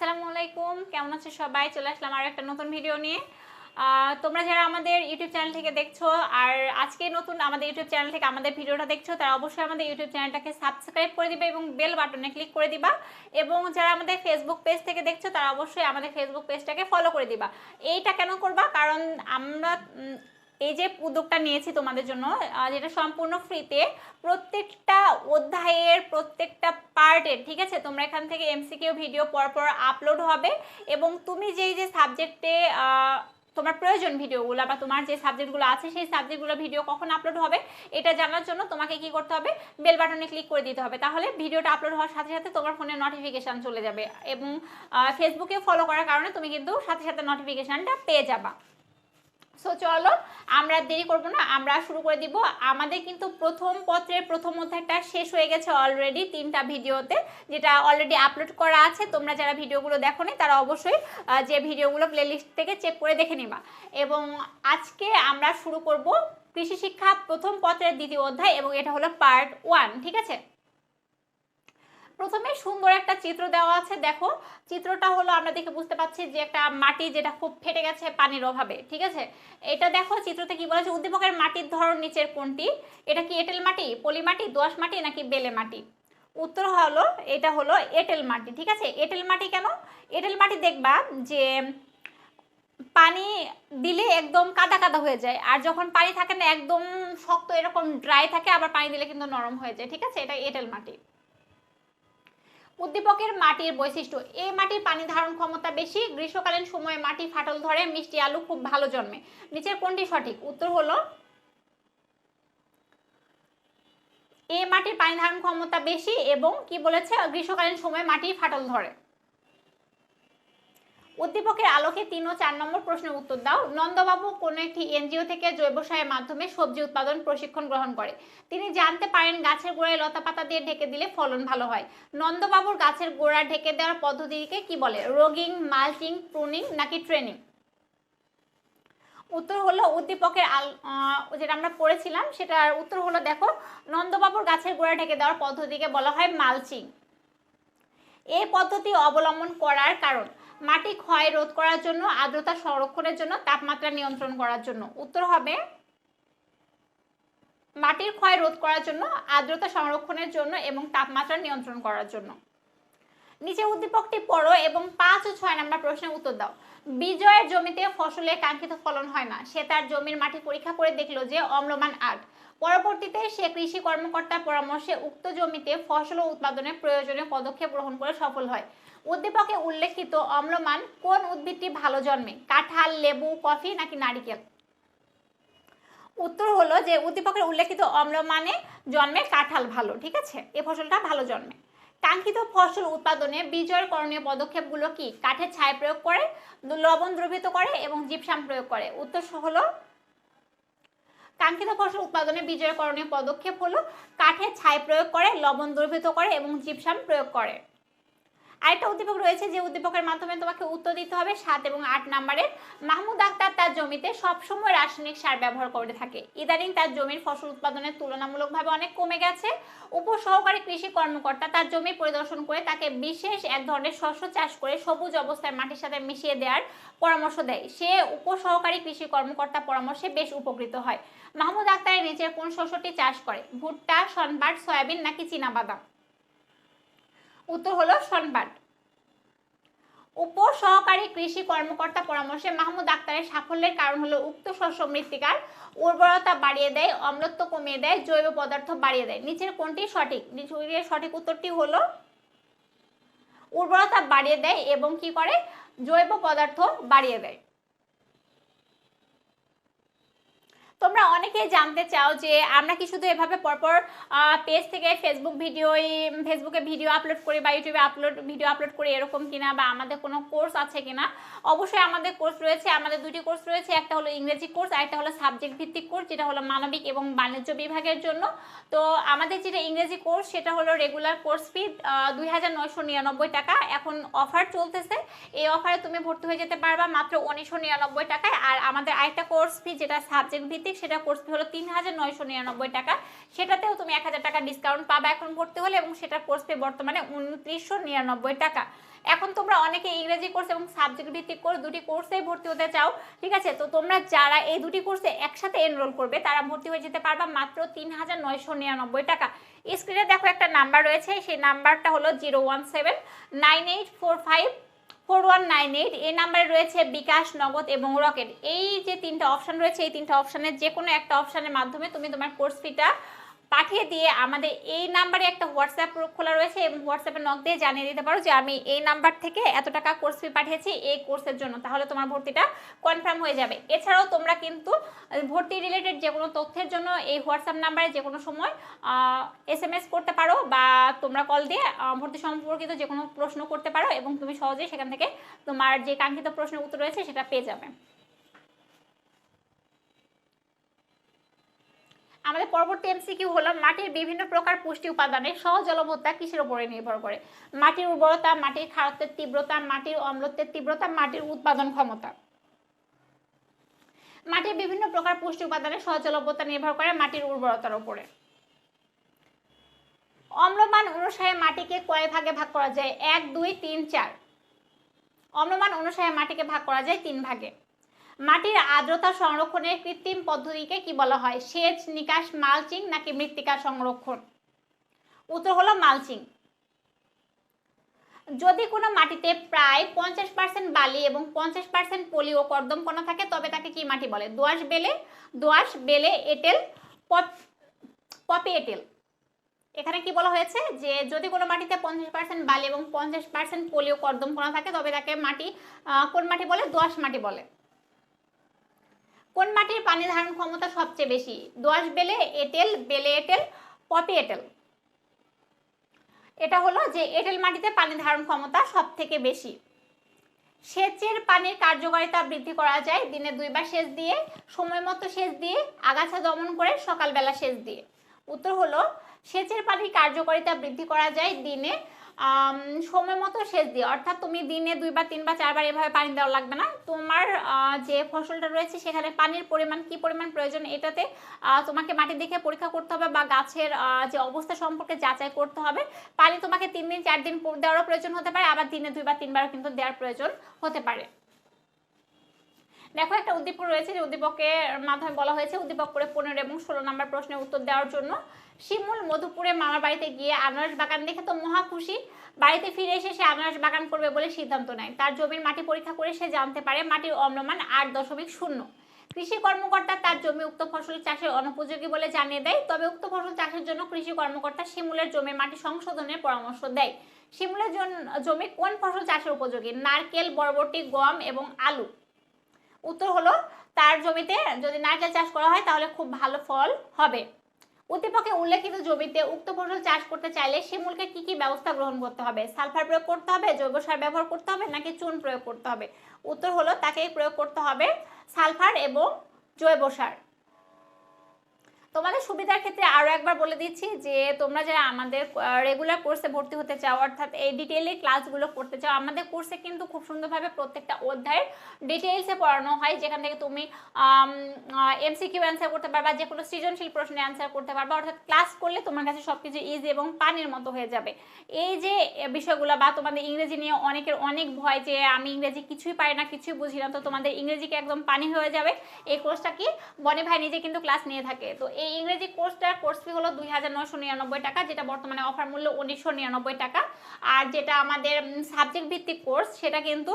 আসসালামু আলাইকুম। কেমন আছো সবাই? চলে আসলাম আর একটা নতুন ভিডিও নিয়ে। তোমরা যারা আমাদের ইউটিউব চ্যানেল থেকে দেখছ আর আজকে নতুন আমাদের ইউটিউব চ্যানেল থেকে আমাদের ভিডিওটা দেখছ, তারা অবশ্যই আমাদের ইউটিউব চ্যানেলটাকে সাবস্ক্রাইব করে দিবে এবং বেল বাটনে ক্লিক করে দিবা। এবং যারা আমাদের ফেসবুক পেজ থেকে দেখছ, তারা অবশ্যই আমাদের ফেসবুক পেজটাকে ফলো করে দিবা। এইটা কেন করবা? কারণ আমরা এই যে উদ্যোগটা নিয়েছি তোমাদের জন্য যেটা সম্পূর্ণ ফ্রিতে প্রত্যেকটা অধ্যায়ের প্রত্যেকটা পার্টের ঠিক আছে? তোমরা এখান থেকে এমসিকিউ ভিডিও পরপর আপলোড হবে এবং তুমি যেই যে সাবজেক্টে তোমার প্রয়োজন ভিডিওগুলো বা তোমার যে সাবজেক্টগুলো আছে, সেই সাবজেক্টগুলো ভিডিও কখন আপলোড হবে, এটা জানার জন্য তোমাকে কি করতে হবে? বেল বাটনে ক্লিক করে দিতে হবে। তাহলে ভিডিওটা আপলোড হওয়ার সাথে সাথে তোমার ফোনে নোটিফিকেশান চলে যাবে এবং ফেসবুকে ফলো করার কারণে তুমি কিন্তু সাথে সাথে নোটিফিকেশানটা পেয়ে যাবা। সো চলো, আমরা দেরি করব না, আমরা শুরু করে দিব। আমাদের কিন্তু প্রথম পত্রের প্রথম অধ্যায়টা শেষ হয়ে গেছে অলরেডি তিনটা ভিডিওতে, যেটা অলরেডি আপলোড করা আছে। তোমরা যারা ভিডিওগুলো দেখো নি, তারা অবশ্যই যে ভিডিওগুলো প্লেলিস্ট থেকে চেক করে দেখে নিবা। এবং আজকে আমরা শুরু করব কৃষি শিক্ষা প্রথম পত্রের দ্বিতীয় অধ্যায়, এবং এটা হলো পার্ট ওয়ান ঠিক আছে? প্রথমে সুন্দর একটা চিত্র দেওয়া আছে, দেখো। চিত্রটা হলো আমরা দেখে বুঝতে পারছি যে একটা মাটি যেটা খুব ফেটে গেছে পানির অভাবে, ঠিক আছে? এটা দেখো, চিত্রতে কি বলেছে, উদ্দীপকের মাটির ধরন নিচের কোনটি? এটা কি এঁটেল মাটি, পলি মাটি, দোআঁশ মাটি, নাকি বেলে মাটি? উত্তর হলো, এটা হলো এঁটেল মাটি, ঠিক আছে? এঁটেল মাটি কেন? এঁটেল মাটি দেখবা যে পানি দিলে একদম কাদা কাদা হয়ে যায়, আর যখন পানি থাকে না, একদম শক্ত এরকম ড্রাই থাকে, আবার পানি দিলে কিন্তু নরম হয়ে যায়, ঠিক আছে? এটা এঁটেল মাটি। উদ্দীপকের মাটির বৈশিষ্ট্য। এই মাটির পানি ধারণ ক্ষমতা বেশি, গ্রীষ্মকালীন সময়ে মাটি ফাটল ধরে মিষ্টি আলু খুব ভালো জন্মে। নিচের কোনটি সঠিক? উত্তর হলো এই মাটির পানি ধারণ ক্ষমতা বেশি এবং কি বলেছে? গ্রীষ্মকালীন সময়ে মাটি ফাটল ধরে। উদ্দীপকের আলোকে তিন ও চার নম্বর প্রশ্নের উত্তর দাও। নন্দবাবু কোনো একটি এনজিও থেকে জৈব সারের মাধ্যমে সবজি উৎপাদন প্রশিক্ষণ গ্রহণ করে। তিনি জানতে পারেন গাছের গোড়ায় লতা পাতা দিয়ে ঢেকে দিলে ফলন ভালো হয়। নন্দবাবুর গাছের গোড়া ঢেকে দেওয়ার পদ্ধতিকে কি বলে? রোগিং, মাল্চিং, প্রুনিং নাকি ট্রেনিং? উত্তর হলো উদ্দীপকের আল যেটা আমরা পড়েছিলাম, সেটার উত্তর হলো দেখো, নন্দবাবুর গাছের গোড়া ঢেকে দেওয়ার পদ্ধতিকে বলা হয় মালচিং। এই পদ্ধতি অবলম্বন করার কারণ মাটি ক্ষয় রোধ করার জন্য, আর্দ্রতা সংরক্ষণের জন্য, তাপমাত্রা নিয়ন্ত্রণ করার জন্য। উত্তর হবে, মাটির ক্ষয় রোধ করার জন্য, আর্দ্রতা সংরক্ষণের জন্য এবং তাপমাত্রা নিয়ন্ত্রণ করার জন্য। নিচে উদ্দীপকটি পড়ো এবং পাঁচ ও ছয় নম্বর প্রশ্নের উত্তর দাও। বিজয়ের জমিতে ফসলের কাঙ্ক্ষিত ফলন হয় না। সে তার জমির মাটি পরীক্ষা করে দেখল যে অম্লমান আট। পরবর্তীতে সে কৃষি কর্মকর্তার পরামর্শে উক্ত জমিতে ফসল উৎপাদনের প্রয়োজনীয় পদক্ষেপ গ্রহণ করে সফল হয়। উদ্দীপকে উল্লেখিত অম্লমান কোন উদ্ভিদটি ভালো জন্মে? কাঁঠাল, লেবু, কফি নাকি নারিকেল? উত্তর হলো যে উদ্দীপকের উল্লেখিত অম্লমানে জন্মে কাঁঠাল ভালো, ঠিক আছে? এ ফসলটা ভালো জন্মে। কাঙ্ক্ষিত ফসল উৎপাদনে বিজয়ের করণীয় পদক্ষেপগুলো কি? কাঠের ছাই প্রয়োগ করে, লবণ দ্রবীভূত করে এবং জিপসাম প্রয়োগ করে। উত্তর হলো, কাঙ্ক্ষিত ফসল উৎপাদনে বিজয়ের করণীয় পদক্ষেপ হলো কাঠের ছাই প্রয়োগ করে, লবণ দ্রবীভূত করে এবং জিপসাম প্রয়োগ করে। আরেকটা উদ্দীপক রয়েছে যে উদ্দীপকের মাধ্যমে তোমাকে উত্তর দিতে হবে সাত এবং আট নম্বরের। মাহমুদ আক্তার তার জমিতে সবসময় রাসায়নিক সার ব্যবহার করে থাকে। ইদানিং তার জমির ফসল উৎপাদনের তুলনামূলকভাবে অনেক কমে গেছে। উপসহকারী কৃষি কর্মকর্তা তার জমি পরিদর্শন করে তাকে বিশেষ এক ধরনের শস্য চাষ করে সবুজ অবস্থায় মাটির সাথে মিশিয়ে দেওয়ার পরামর্শ দেয়। সে উপসহকারী কৃষি কর্মকর্তা পরামর্শে বেশ উপকৃত হয়। মাহমুদ আক্তারের নিচের কোন শস্যটি চাষ করে? ভুট্টা সনবাট সয়াবিন নাকি চীনাবাদাম উত্তর হলো সনবাট উপসহকারী কৃষি কর্মকর্তা পরামর্শে মাহমুদ আক্তারের সাফল্যের কারণ হলো উক্ত শস্য মৃত্তিকার উর্বরতা বাড়িয়ে দেয়, অম্লত্ব কমিয়ে দেয়, জৈব পদার্থ বাড়িয়ে দেয়। নিচের কোনটি সঠিক? নিচের সঠিক উত্তরটি হলো উর্বরতা বাড়িয়ে দেয় এবং কি করে? জৈব পদার্থ বাড়িয়ে দেয়। তোমরা অনেকেই জানতে চাও যে আমরা কি শুধু এভাবে পরপর পেজ থেকে ফেসবুক ভিডিও ফেসবুকে ভিডিও আপলোড করি বা ইউটিউবে আপলোড ভিডিও আপলোড করি এরকম কিনা বা আমাদের কোনো কোর্স আছে কিনা? অবশ্যই আমাদের কোর্স রয়েছে, আমাদের দুটি কোর্স রয়েছে, একটা হলো ইংরেজি কোর্স আর একটা হলো সাবজেক্ট ভিত্তিক কোর্স যেটা হলো মানবিক এবং বাণিজ্য বিভাগের জন্য। তো আমাদের যেটা ইংরেজি কোর্স সেটা হলো রেগুলার কোর্স ফি দুই হাজার নয়শো নিরানব্বই টাকা। এখন অফার চলতেছে। এই অফারে তুমি ভর্তি হয়ে যেতে পারবা মাত্র উনিশশো নিরানব্বই টাকায়। আর আমাদের আরেকটা কোর্স ফি যেটা সাবজেক্ট ভিত্তিক সেটা কোর্স ফি হলো তিন হাজার নয়শো নিরানব্বই টাকা। সেটাতেও তুমি এক হাজার টাকা ডিসকাউন্ট পাবে এখন ভর্তি হলে এবং সেটা ফি বর্তমানে উনত্রিশশো নিরানব্বই টাকা। এখন তোমরা অনেকে ইংরেজি কোর্স এবং সাবজেক্ট ভিত্তিক কোর্স দুটি কোর্সেই ভর্তি হতে চাও, ঠিক আছে? তো তোমরা যারা এই দুটি কোর্সে একসাথে এনরোল করবে, তারা ভর্তি হয়ে যেতে পারবা মাত্র তিন হাজার নয়শো নিরানব্বই টাকা। স্ক্রিনে দেখো একটা নাম্বার রয়েছে, সেই নাম্বারটা হলো zero one seven nine eight four five four one nine eight এই নাম্বারে রয়েছে বিকাশ, নগদ এবং রকেট। এই যে তিনটা অপশান রয়েছে, এই তিনটা অপশানের যে কোনো একটা অপশানের মাধ্যমে তুমি তোমার কোর্স ফিটা পাঠিয়ে দিয়ে আমাদের এই নাম্বারে একটা হোয়াটসঅ্যাপ গ্রুপ খোলা রয়েছে এবং হোয়াটসঅ্যাপে নক দিয়ে জানিয়ে দিতে পারো যে আমি এই নাম্বার থেকে এত টাকা কোর্স ফি পাঠিয়েছি এই কোর্সের জন্য। তাহলে তোমার ভর্তিটা কনফার্ম হয়ে যাবে। এছাড়াও তোমরা কিন্তু ভর্তি রিলেটেড যে কোনো তথ্যের জন্য এই হোয়াটসঅ্যাপ নাম্বারে যে কোনো সময় এস এম এস করতে পারো বা তোমরা কল দিয়ে ভর্তি সম্পর্কিত যে কোনো প্রশ্ন করতে পারো এবং তুমি সহজেই সেখান থেকে তোমার যে কাঙ্ক্ষিত প্রশ্নের উত্তর রয়েছে সেটা পেয়ে যাবে। আমাদের পরবর্তী এমসিকিউ হলো মাটির বিভিন্ন প্রকার পুষ্টি উপাদানের সহজলভ্যতা কিসের উপরে নির্ভর করে? মাটির উর্বরতা, মাটির খারত্বের তীব্রতা, মাটির অম্লত্বের তীব্রতা, মাটির উৎপাদন ক্ষমতা? মাটির বিভিন্ন প্রকার পুষ্টি উপাদানের সহজলভ্যতা নির্ভর করে মাটির উর্বরতার উপরে। অম্লমান অনুসারে মাটিকে কয় ভাগে ভাগ করা যায়? এক, দুই, তিন, চার। অম্লমান অনুসারে মাটিকে ভাগ করা যায় তিন ভাগে। মাটির আর্দ্রতা সংরক্ষণের কৃত্রিম পদ্ধতিকে কি বলা হয়? সেচ, নিকাশ, মালচিং নাকি মৃত্তিকা সংরক্ষণ? উত্তর হলো মালচিং। যদি কোনো মাটিতে প্রায় পঞ্চাশ পার্সেন্ট বালি এবং পঞ্চাশ পার্সেন্ট পলি ও কর্দম কণা থাকে, তবে তাকে কি মাটি বলে? দোআঁশ বেলে দোআঁশ বেলে এঁটেল, পপ এঁটেল। এখানে কি বলা হয়েছে? যে যদি কোনো মাটিতে পঞ্চাশ পার্সেন্ট বালি এবং পঞ্চাশ পার্সেন্ট পলি ও কর্দম কণা থাকে, তবে তাকে মাটি কোন মাটি বলে? দোআঁশ মাটি বলে। কোন মাটির পানি ধারণ ক্ষমতা সবচেয়ে বেশি? দোআঁশ বেলে এঁটেল বেলে এঁটেল, পপি এঁটেল। এটা হলো যে এঁটেল মাটিতে পানি ধারণ ক্ষমতা সব থেকে বেশি। সেচের পানির কার্যকারিতা বৃদ্ধি করা যায় দিনে দুইবার সেচ দিয়ে, সময় মতো সেচ দিয়ে, আগাছা দমন করে, সকালবেলা সেচ দিয়ে। উত্তর হলো, সেচের পানির কার্যকারিতা বৃদ্ধি করা যায় দিনে সময় মতো সেচ দিয়ে অর্থাৎ তুমি দিনে দুইবার তিনবার চারবার এভাবে পানি দেওয়া লাগবে না। তোমার যে ফসলটা রয়েছে সেখানে পানির পরিমাণ কি পরিমাণ প্রয়োজন এটাতে তোমাকে মাটি দেখে পরীক্ষা করতে হবে বা গাছের যে অবস্থা সম্পর্কে যাচাই করতে হবে। পানি তোমাকে তিন দিন, চার দিন দেওয়ারও প্রয়োজন হতে পারে, আবার দিনে দুইবার তিনবারও কিন্তু দেওয়ার প্রয়োজন হতে পারে। দেখো, একটা উদ্দীপক রয়েছে যে উদ্দীপকের মাধ্যমে বলা হয়েছে উদ্দীপক করে পনেরো এবং ষোলো নম্বর প্রশ্নের উত্তর দেওয়ার জন্য। শিমুল মধুপুরে মামার বাড়িতে গিয়ে আনারস বাগান দেখে তো মহা খুশি। বাড়িতে ফিরে এসে সে আনারস বাগান করবে বলে সিদ্ধান্ত নেয়। তার জমির মাটি পরীক্ষা করে সে জানতে পারে মাটির অম্লমান আট দশমিক শূন্য। কৃষি কর্মকর্তা তার জমি উক্ত ফসল চাষের অনুপযোগী বলে জানিয়ে দেয়। তবে উক্ত ফসল চাষের জন্য কৃষি কর্মকর্তা শিমুলের জমির মাটি সংশোধনের পরামর্শ দেয়। শিমুলের জমি কোন ফসল চাষের উপযোগী? নারকেল, বরবটি, গম এবং আলু। উত্তর হলো তার জমিতে যদি নারকেল চাষ করা হয় তাহলে খুব ভালো ফল হবে। উদ্দীপকে উল্লেখিত জমিতে উক্ত ফসল চাষ করতে চাইলে সে মূলকে কি কি ব্যবস্থা গ্রহণ করতে হবে? সালফার প্রয়োগ করতে হবে, জৈব সার ব্যবহার করতে হবে নাকি চুন প্রয়োগ করতে হবে? উত্তর হলো তাকে প্রয়োগ করতে হবে সালফার এবং জৈব সার। তোমাদের সুবিধার ক্ষেত্রে আরও একবার বলে দিচ্ছি যে তোমরা যারা আমাদের রেগুলার কোর্সে ভর্তি হতে চাও, অর্থাৎ এই ডিটেইলে ক্লাসগুলো করতে চাও, আমাদের কোর্সে কিন্তু খুব সুন্দরভাবে প্রত্যেকটা অধ্যায়ের ডিটেইলসে পড়ানো হয়, যেখান থেকে তুমি এমসিকিউ অ্যান্সার করতে পারবা, যে কোনো সৃজনশীল প্রশ্নে অ্যান্সার করতে পারবা, অর্থাৎ ক্লাস করলে তোমার কাছে সব কিছু ইজি এবং পানির মতো হয়ে যাবে। এই যে বিষয়গুলো বা তোমাদের ইংরেজি নিয়ে অনেকের অনেক ভয় যে আমি ইংরেজি কিছুই পারি না, কিছুই বুঝি না, তো তোমাদের ইংরেজিকে একদম পানি হয়ে যাবে। এই কোর্সটা কি, বনে ভাই নিজে কিন্তু ক্লাস নিয়ে থাকে, তো এই ইংরেজি কোর্সটার কোর্স ফি হলো দুই হাজার নিরানব্বই টাকা, যেটা বর্তমানে অফার মূল্য উনিশশো নিরানব্বই টাকা। আর যেটা আমাদের সাবজেক্ট ভিত্তিক কোর্স সেটা কিন্তু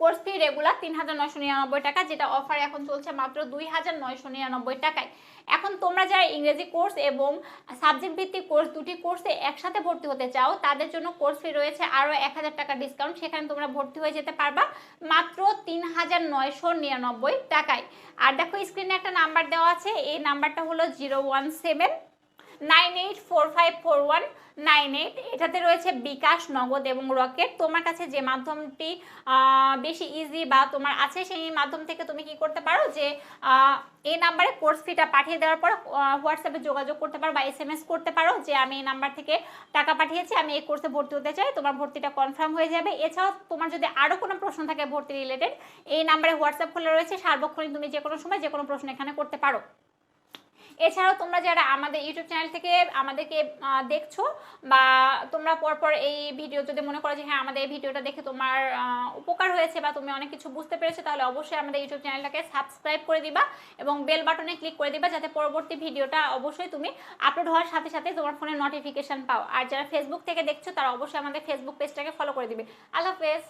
কোর্স ফি রেগুলার তিন হাজার নয়শো নিরানব্বই টাকা, যেটা অফার এখন চলছে মাত্র দুই হাজার নয়শো নিরানব্বই টাকায়। এখন তোমরা যারা ইংরেজি কোর্স এবং সাবজেক্ট ভিত্তিক কোর্স দুটি কোর্সে একসাথে ভর্তি হতে চাও, তাদের জন্য কোর্স ফি রয়েছে আরও এক হাজার টাকা ডিসকাউন্ট সেখানে তোমরা ভর্তি হয়ে যেতে পারবা মাত্র তিন হাজার নয়শো নিরানব্বই টাকায়। আর দেখো স্ক্রিনে একটা নাম্বার দেওয়া আছে, এই নাম্বারটা হলো zero one seven nine eight four five four one, nine eight. এটাতে রয়েছে বিকাশ, নগদ এবং রকেট। তোমার কাছে যে মাধ্যমটি বেশি ইজি বা তোমার আছে সেই মাধ্যম থেকে তুমি কি করতে পারো? যে এই নাম্বারে কোর্স ফিটা পাঠিয়ে দেওয়ার পর হোয়াটসঅ্যাপে যোগাযোগ করতে পারো বা এস এম এস করতে পারো যে, আমি এই নাম্বার থেকে টাকা পাঠিয়েছি, আমি এই কোর্সে ভর্তি হতে চাই, তোমার ভর্তিটা কনফার্ম হয়ে যাবে। এছাড়াও তোমার যদি আরও কোনো প্রশ্ন থাকে ভর্তি রিলেটেড এই নাম্বারে হোয়াটসঅ্যাপ খোলা রয়েছে, সার্বক্ষণিক তুমি যে কোনো সময় যে কোনো প্রশ্ন এখানে করতে পারো। এছাড়াও তোমরা যারা আমাদের ইউটিউব চ্যানেল থেকে আমাদেরকে দেখছ বা তোমরা পরপর এই ভিডিও যদি মনে করো যে হ্যাঁ আমাদের এই ভিডিওটা দেখে তোমার উপকার হয়েছে বা তুমি অনেক কিছু বুঝতে পেরেছ, তাহলে অবশ্যই আমাদের ইউটিউব চ্যানেলটাকে সাবস্ক্রাইব করে দিবা এবং বেল বাটনে ক্লিক করে দিবা যাতে পরবর্তী ভিডিওটা অবশ্যই তুমি আপলোড হওয়ার সাথে সাথে তোমার ফোনে নোটিফিকেশন পাও। আর যারা ফেসবুক থেকে দেখছ, তারা অবশ্যই আমাদের ফেসবুক পেজটাকে ফলো করে দিবে। আল্লাহ হাফেজ।